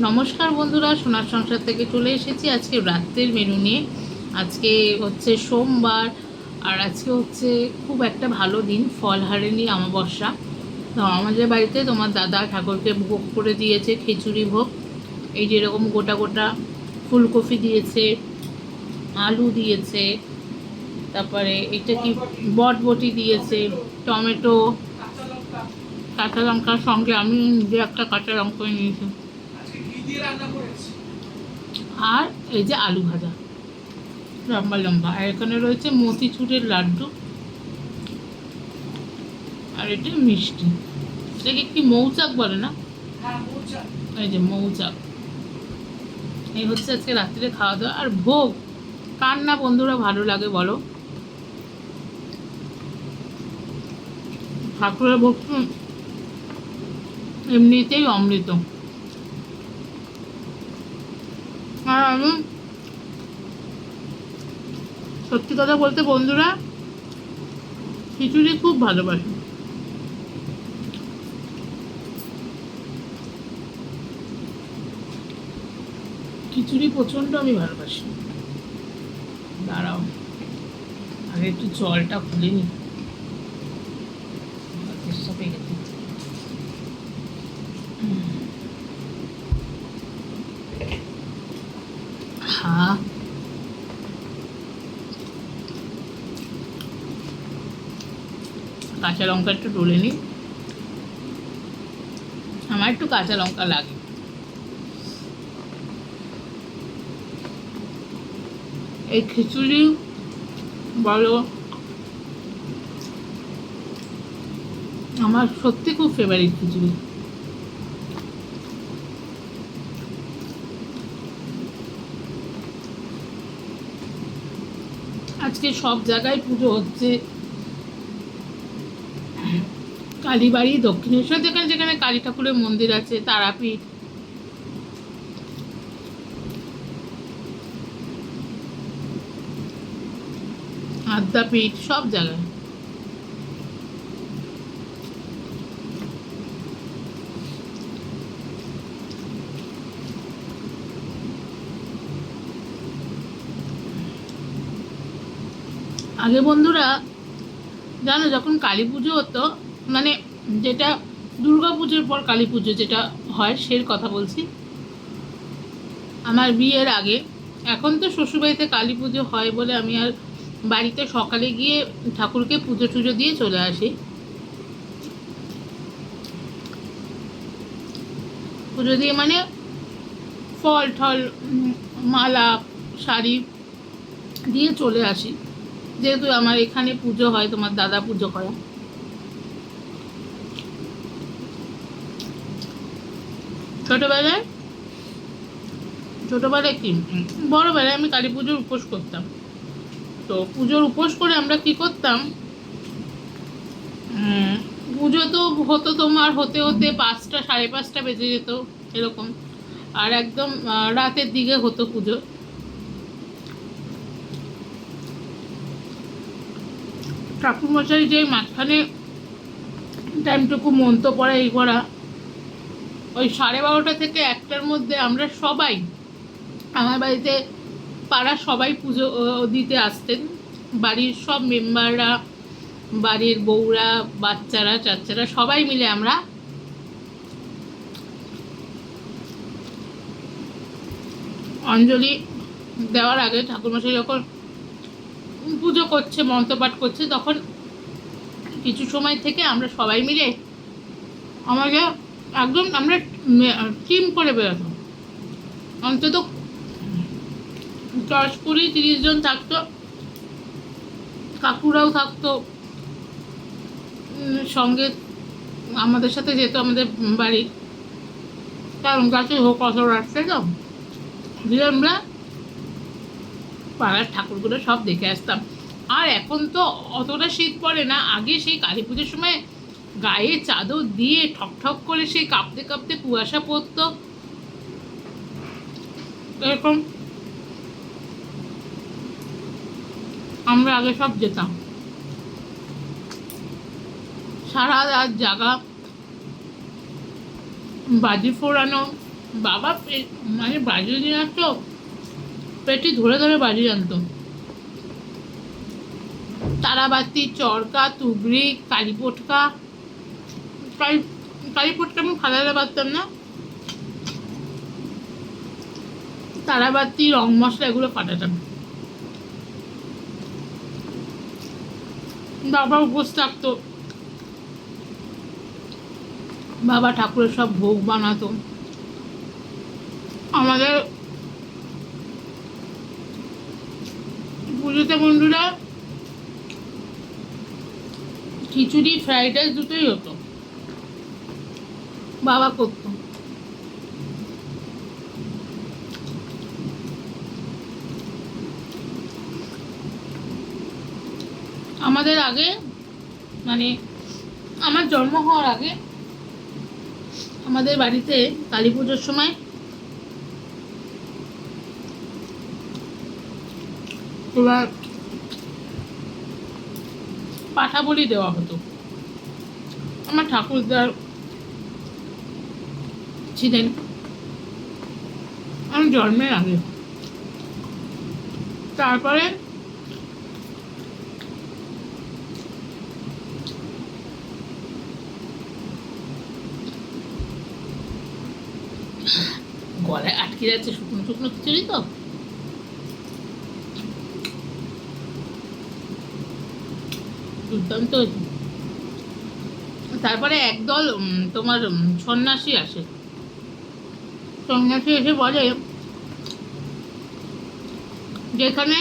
নমস্কার বন্ধুরা, সোনার সংসার থেকে চলে এসেছি আজকে রাত্রের মেনু নিয়ে। আজকে হচ্ছে সোমবার আর আজকে হচ্ছে খুব একটা ভালো দিন ফলহারিণী অমাবস্যা। তো আমাদের বাড়িতে তোমার দাদা ঠাকুরকে ভোগ করে দিয়েছে, খিচুড়ি ভোগ। এই যেরকম গোটা গোটা ফুলকপি দিয়েছে, আলু দিয়েছে, তারপরে এটা কি বটবটি দিয়েছে, টমেটো, কাঁচা লঙ্কার সঙ্গে আমি নিজে একটা কাঁচা লঙ্কা নিয়েছি। আর এই যে আলু ভাজা। লম্বা লম্বা। আর এখানে রয়েছে মতিচুরের লাড্ডু। আর এটা মিষ্টি। এটাকে কি মৌচাক বলে না? এই যে মৌচাক। এই হচ্ছে আজকে রাত্রিরে খাওয়া দাওয়া। আর ভোগ কার না বন্ধুরা ভালো লাগে বলো? ঠাকুরের ভোগ এমনিতেই অমৃত। আর আমি সত্যি কথা বলতে বন্ধুরা, খিচুড়ি খুব ভালোবাসি। খিচুড়ি প্রচণ্ড আমি ভালোবাসি। দাঁড়াও, আগে একটু জলটা খুলে নি। হ্যাঁ কাঁচা লঙ্কা একটু ডলে নিই। আমার একটু কাঁচা লঙ্কা লাগে। এই খিচুড়ি বলো। আমার সত্যি খুব ফেভারিট খিচুড়ি। আজকে সব জায়গায় পুজো হচ্ছে। কালীবাড়ি, দক্ষিণেশ্বর, যেখানে যেখানে কালী ঠাকুরের মন্দির আছে, তারাপীঠ। আদ্যাপীঠ, সব জায়গায়। আগে বন্ধুরা, জানো, যখন কালী পুজো হতো মানে যেটা দুর্গা পুজোর পর কালী পুজো যেটা হয়, সের কথা বলছি। আমার বিয়ের আগে, এখন তো শ্বশুরবাড়িতে কালী পুজো হয় বলে আমি আর বাড়িতে সকালে গিয়ে ঠাকুরকে পুজো টুজো দিয়ে চলে আসি। পুজো দিয়ে মানে ফল ঠল মালা, শাড়ি দিয়ে চলে আসি। যেহেতু আমার এখানে পুজো হয়, তোমার দাদা পুজো করে। ছোটবেলায়? ছোটবেলায় কি? বড়বেলায় আমি কালী পুজোর উপোস করতাম। তো পুজোর উপোস করে আমরা কি করতাম? পুজো তো হতো তোমার হতে হতে পাঁচটা, সাড়ে পাঁচটা বেজে যেত, এরকম। আর একদম রাতের দিকে হতো পুজো। ঠাকুরমশাই যে মাঝখানে টাইমটুকু মন্ত্র পড়া এই করা, ওই সাড়ে বারোটা থেকে একটার মধ্যে আমরা সবাই, আমার বাড়িতে পাড়ার সবাই পুজো দিতে আসতেন। বাড়ির সব মেম্বাররা, বাড়ির বউরা, বাচ্চারা, চাচ্চারা সবাই মিলে আমরা অঞ্জলি দেওয়ার আগে ঠাকুরমশাই যখন পুজো করছে মন্ত্রপাঠ করছে, তখন কিছু সময় থেকে আমরা সবাই মিলে আমাকে একদম আমরা টিম করে বেরোতাম অন্তত দশ কুড়ি তিরিশ জন থাকতো, কাকুরাও থাকতো সঙ্গে আমাদের সাথে যেত আমাদের বাড়ি। কারণ গাছে হোক অত রাখতে তো, দিয়ে আমরা পাড়ার ঠাকুরগুলো সব দেখে আসতাম। আর এখন তো অতটা শীত পড়ে না। আগে সেই কালী পুজোর সময় গায়ে চাদর দিয়ে ঠক ঠক করে সেই কাঁপতে কাঁপতে কুয়াশা পড়তো। এরকম আমরা আগে সব যেতাম। সারা রাত জাগা, বাজি ফোড়ানো, বাবা মানে বাজিয়ে নিয়ে আসতো পেটি ধরে ধরে বাজিয়ে আনতো তারাবাতি, চরকা, তুবড়ি কালীপটকা কালী কালীপটকা আমি ফালাতে পারতাম না। তারাবাতি, রং মশলা এগুলো ফাটাতাম। বাবা উপোস থাকতো। বাবা ঠাকুরের সব ভোগ বানাতো। আমাদের পুজোতে বন্ধুরা, খিচুড়ি, ফ্রাইড রাইস দুটোই হতো। বাবা করতো। আমাদের আগে মানে আমার জন্ম হওয়ার আগে, আমাদের বাড়িতে কালী পুজোর সময় এবার পাঠা বলি দেওয়া হতো। আমার ঠাকুরদার ছিলেন আমি জন্মের আগে। তারপরে গলায় আটকে যাচ্ছে শুকনো শুকনো খিচুড়ি তো? দুর্দান্ত। তারপরে একদল তোমার সন্ন্যাসী আসে। সন্ন্যাসী এসে বলে, যেখানে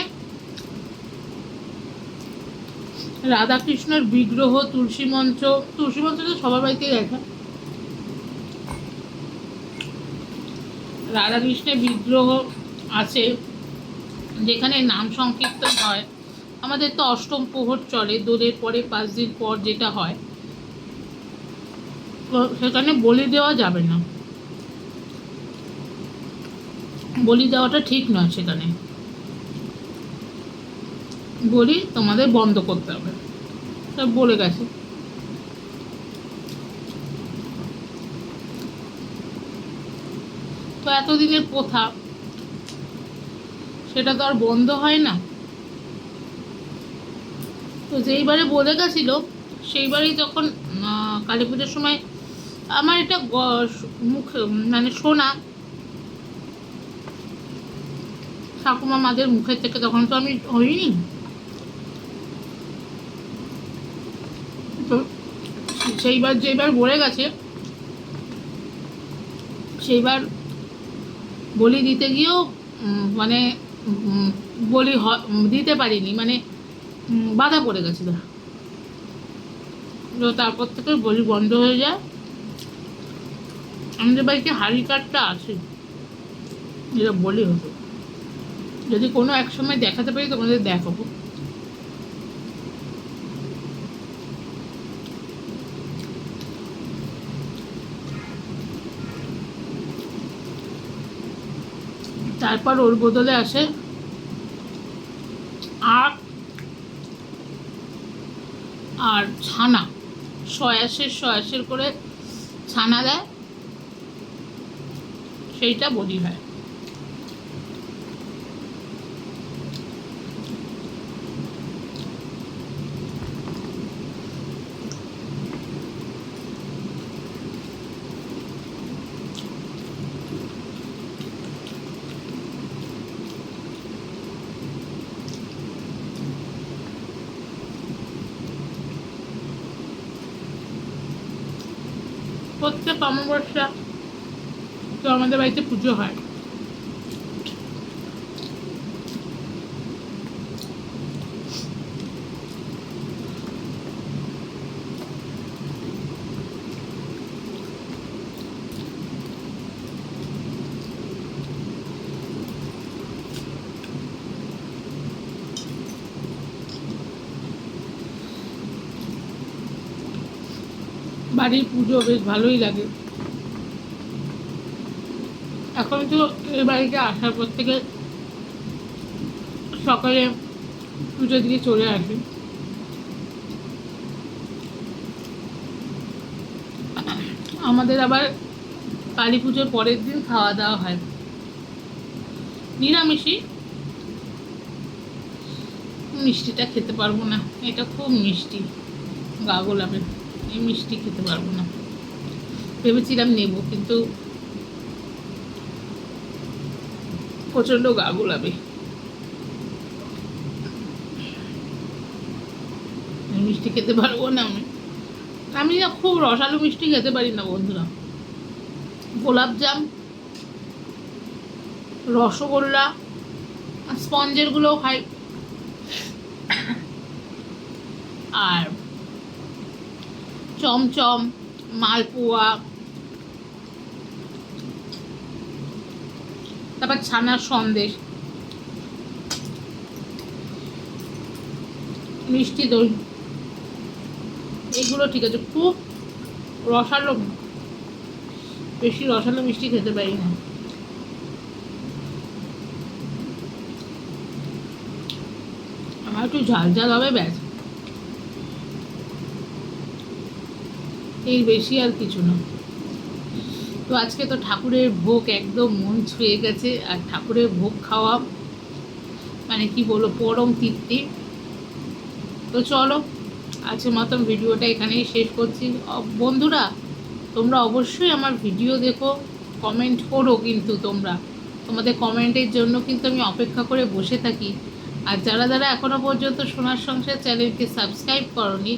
রাধাকৃষ্ণের বিগ্রহ, তুলসী মঞ্চ তুলসী মঞ্চ তো সবার বাড়িতেই দেখা। রাধাকৃষ্ণের বিগ্রহ আছে, যেখানে নাম সংকীর্তন হয়। আমাদের তো অষ্টম প্রহর চলে, দোলের পরে পাঁচ দিন পর যেটা হয় সেখানে বলি দেওয়া যাবে না। বলি দেওয়াটা ঠিক নয় সেখানে। বলি তোমাদের বন্ধ করতে হবে। বলে গেছে। তো এতদিনের প্রথা, সেটা তো আর বন্ধ হয় না। তো যেইবারে বলে গেছিল সেইবারেই যখন কালী পুজোর সময় আমার এটা মুখে মানে শোনা ঠাকুমা মাদের মুখের থেকে, তখন তো আমি হইনি তো সেইবার যেবার বলে গেছে সেইবার বলি দিতে গিয়েও মানে বলি দিতে পারিনি। মানে বাধা পড়ে গেছিল। তো তারপর থেকে বলি বন্ধ হয়ে যায়। আমাদের বাড়িতে হাড়ি কাঠটা আছে, যেটা বলি হতো। যদি কোনো এক সময় দেখাতে পারি তোমাদের দেখাবো। তারপর ওর বদলে আসে আখ আর ছানা। সয়াসের সয়াসের করে ছানা দেয় সেইটা বলি হয়। প্রত্যেক অমাবস্যা তো আমাদের বাড়িতে পুজো হয়। বাড়ির পুজো বেশ ভালোই লাগে। এখন তো এই বাড়িতে আসার পর থেকে সকালে পুজো দিকে চলে আসি। আমাদের আবার কালী পুজোর পরের দিন খাওয়া দাওয়া হয়। নিরামিষই। মিষ্টিটা খেতে পারব না, এটা খুব মিষ্টি, গা গোলাপে এই মিষ্টি খেতে পারব না। ভেবেছিলাম নেব, কিন্তু প্রচণ্ড গা গোলাবে। মিষ্টি খেতে পারব না আমি। আমি খুব রসালো মিষ্টি খেতে পারি না বন্ধুরা। গোলাপজাম রসগোল্লা স্পঞ্জের স্পঞ্জেরগুলোও খাই। আর চমচম, মালপোয়া। তারপর ছানার সন্দেশ। মিষ্টি দই। এগুলো ঠিক আছে, খুব রসালো, বেশি রসালো মিষ্টি খেতে পারি না। আমার একটু ঝাল ঝাল হবে, ব্যাস। এর বেশি আর কিছু না। তো আজকে তো ঠাকুরের ভোগ একদম মন ছুঁয়ে গেছে, আর ঠাকুরের ভোগ খাওয়া মানে কি বলব, পরম তৃপ্তি। তো চলো আজকের মতন ভিডিওটা এখানেই শেষ করছি। বন্ধুরা, তোমরা অবশ্যই আমার ভিডিও দেখো কমেন্ট করো কিন্তু তোমরা। তোমাদের কমেন্টের জন্য কিন্তু আমি অপেক্ষা করে বসে থাকি। আর যারা যারা এখনও পর্যন্ত সোনার সংসার চ্যানেলকে সাবস্ক্রাইব করনি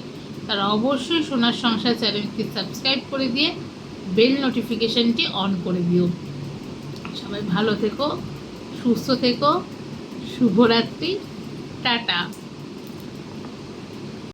তারা অবশ্যই সোনার সংসার চ্যানেলকে সাবস্ক্রাইব করে দিয়ে বেল নোটিফিকেশনটি অন করে দিও। সবাই ভালো থেকো, সুস্থ থেকো, শুভরাত্রি, টাটা।